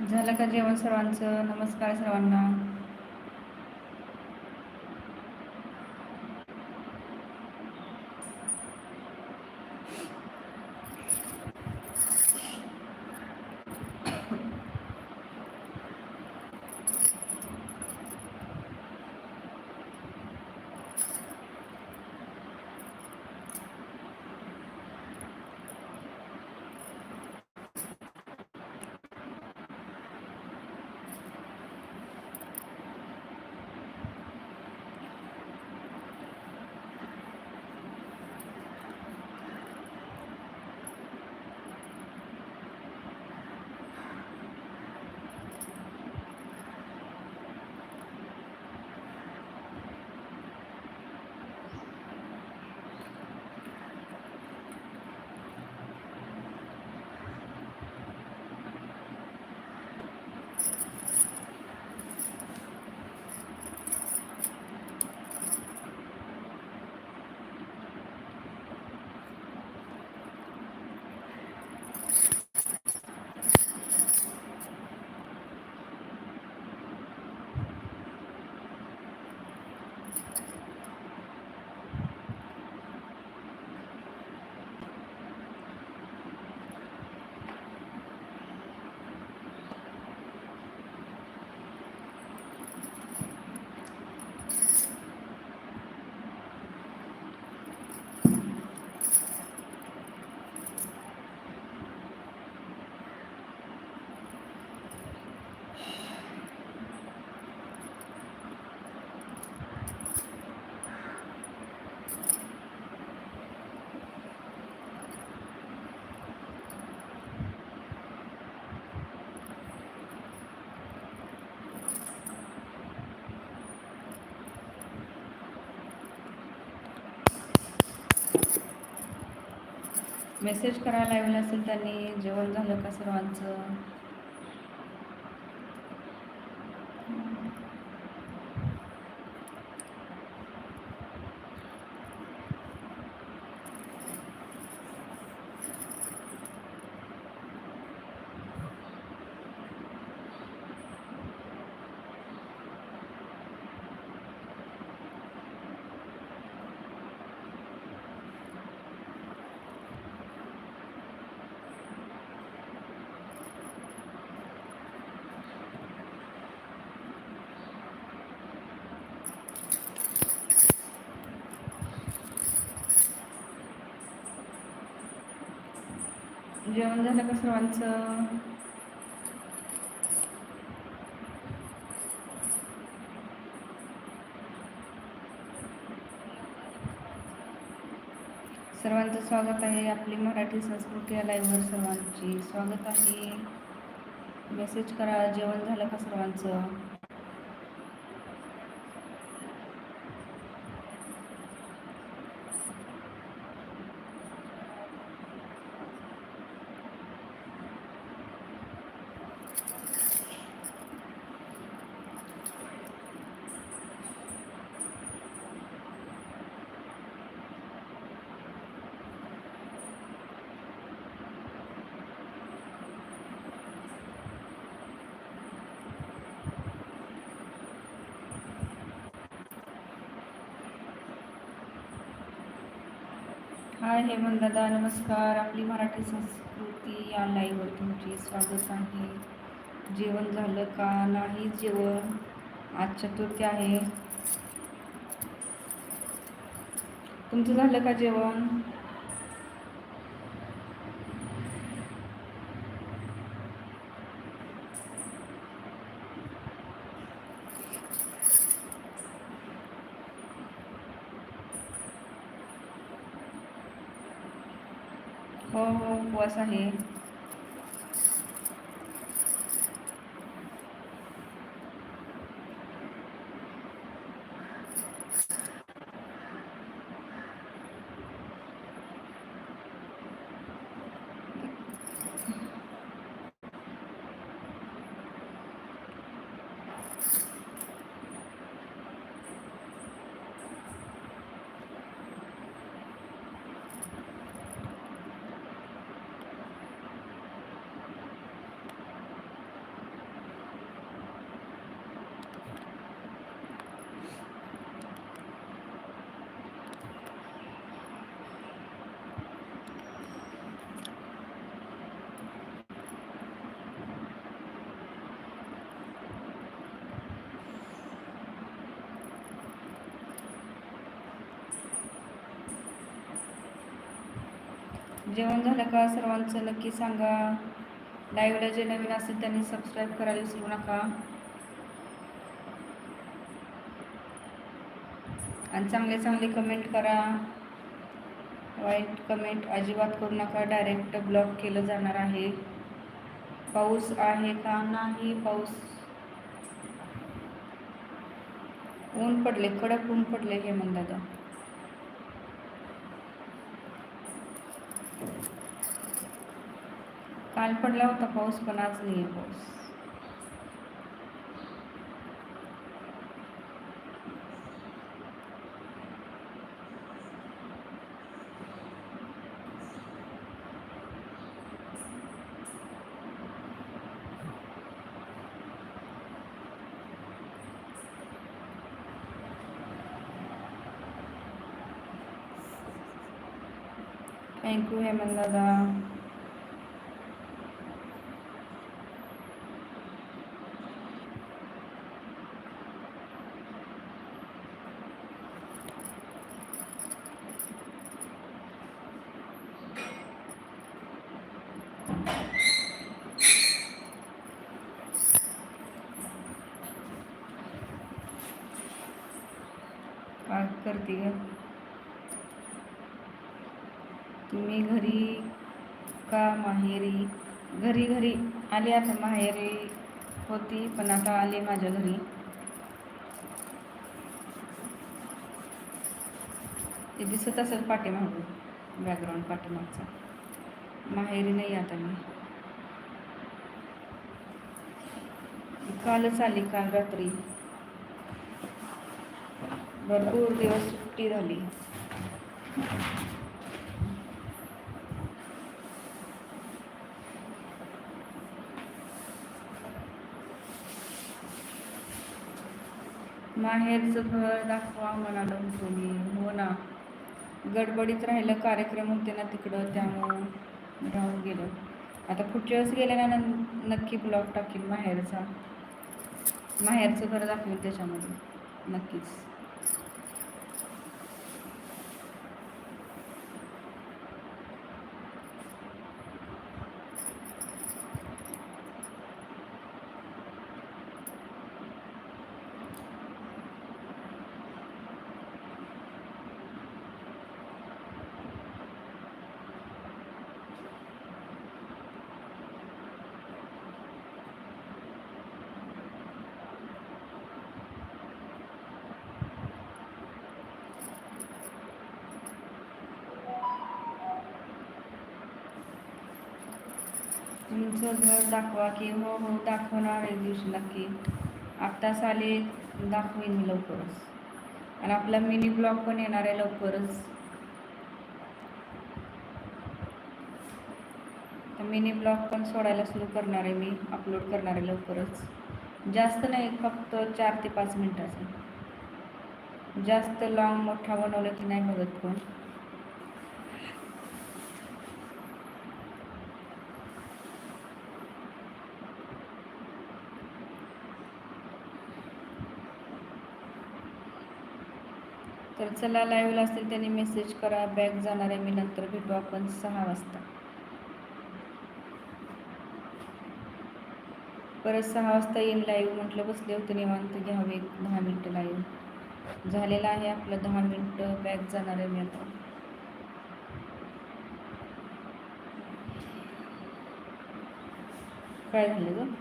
झालं का जेवण सर्वांचं? नमस्कार सर्वांना. मेसेज करायला लावलं असेल त्यांनी जेवण झालं का सर्वांचं? जेवण झालं का सर्वांचं? सर्वांचं स्वागत आहे आपली मराठी संस्कृती या लाईव्हवर सर्वांची. स्वागत आहे. मेसेज करा जेवण झालं का सर्वांचं? हाय हे दादा नमस्कार. आपली मराठी संस्कृती या लाईव्हवर तुमचे स्वागत आहे. जेवण झालं का? नाही जेवण. आज चतुर्थी आहे. तुमचं झालं का जेवण? हो हो उपवास आहे. जेवण झालं का? सर्वांचं नक्की सांगा. लाईव्हला जे नवीन असेल त्यांनी सबस्क्राईब करायला विसरू नका. आणि चांगले चांगले कमेंट करा. वाईट कमेंट अजिबात करू नका. डायरेक्ट ब्लॉक केलं जाणार आहे. पाऊस आहे का? नाही पाऊस. ऊन पडले कडक ऊन पडले हे म्हणतात. काल पडला होता पाऊस पण आज नाही आहे पाऊस थँक्यू हेमंत दादा काय करते आहे तुम्ही घरी का माहेरी? घरी घरी आले आता माहेरी होती पण आता आले माझ्या घरी. ते दिसत असेल पाठीमागून बॅकग्राऊंड पाठीमागचा. माहेरी नाही आता मी. कालच आली काल रात्री. भरपूर दिवस सुट्टी झाली. माहेरचं घर दाखवा म्हणालो तुम्ही हो ना. गडबडीत राहिलं कार्यक्रम होते ना तिकडं त्यामुळं राहून गेलं. आता पुढच्या वेळेस गेल्यानं नक्की ब्लॉग टाकील माहेरचा. माहेरचं घर दाखवेल त्याच्यामध्ये. नक्कीच. तुमचं घर दाखवा की हो हो दाखवणार एक दिवशी नक्की. आत्ताच आले दाखवेन मी लवकरच. आणि आपला मिनी ब्लॉग पण येणार आहे लवकरच. मिनी ब्लॉग पण सोडायला सुरू करणार आहे मी अपलोड करणार आहे लवकरच. जास्त नाही फक्त चार ते पाच मिनटाचं. जास्त लॉंग मोठा बनवलं की नाही बघत कोण तर चला लाईव्हला असतील त्यांनी मेसेज करा. बॅग जाणार आहे मी नंतर भेटू आपण सहा वाजता. परत सहा वाजता येईन लाईव्ह म्हटलं बसले होते निवांत घ्यावे दहा मिनटं लाईव्ह झालेलं आहे आपलं दहा मिनटं बॅग जाणार आहे मी आता. काय झालं गं?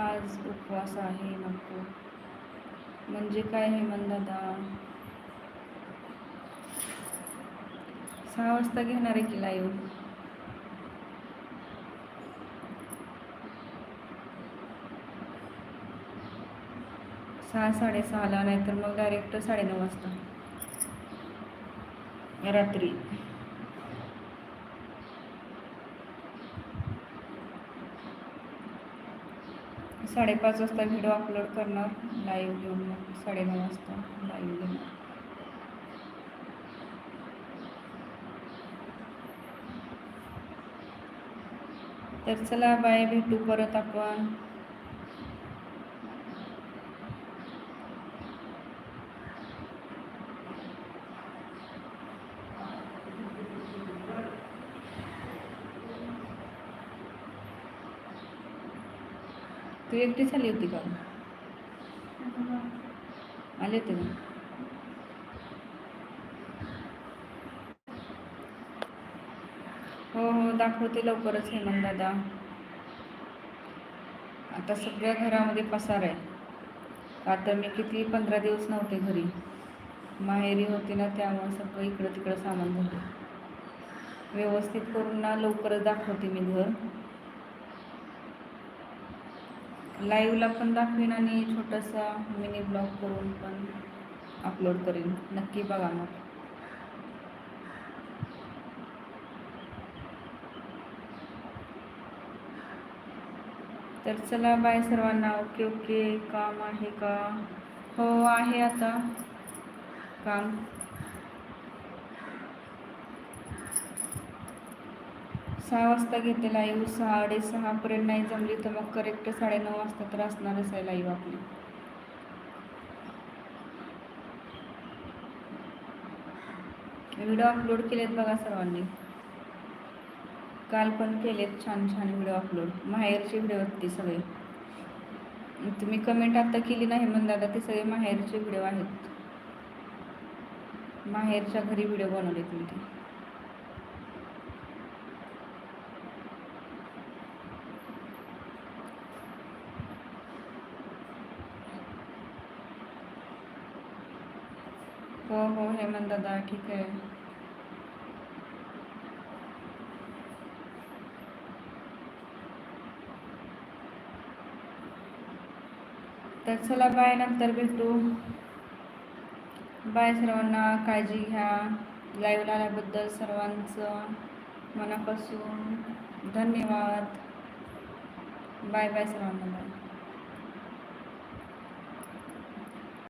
आज उपवास आहे नको. म्हणजे काय हे दादा सहा वाजता घेणार आहे की लाईव्ह सहा साडेसहाला नाही तर मग डायरेक्ट साडेनऊ वाजता. रात्री. साडेपाच वाजता व्हिडिओ अपलोड करणार लाईव्ह घेऊन मग साडेनऊ वाजता लाईव्ह घेऊन तर चला बाय भेटू परत आपण. तू एकटीच आली होती का? आले होते का? हो हो दाखवते लवकरच हेमंत दादा. आता सगळ्या घरामध्ये पसार आहे. आता मी किती पंधरा दिवस नव्हते घरी. माहेरी होते ना त्यामुळे सगळं इकडं तिकडं सामान झालं. व्यवस्थित करून ना लवकरच दाखवते मी घर. लाईव्हला पण दाखवीन आणि छोटासा मिनी ब्लॉग करून पण अपलोड करेन. नक्की बघा मग. तर चला बाय सर्वांना. Okay okay. काम आहे का? हो आहे आता. काम. सहा वाजता घेते लाईव्ह साडेसहापर्यंत नाही जमली तर मग करेक्ट साडेनऊ वाजता तर असणारच आहे लाईव्ह आपली. व्हिडिओ अपलोड केलेत बघा सर्वांनी. काल पण केलेत छान छान व्हिडिओ अपलोड माहेरचे व्हिडिओ आहेत ते सगळे. तुम्ही कमेंट आता केली नाही म्हण दादा ते सगळे माहेरचे व्हिडिओ आहेत. माहेरच्या घरी व्हिडिओ बनवले तुम्ही ते. हो दादा ठीक आहे. तर चला बाय नंतर भेटू. बाय सर्वांना काळजी घ्या. लाईव्ह आल्याबद्दल सर्वांचं मनापासून धन्यवाद. बाय बाय सर्वांना. बाय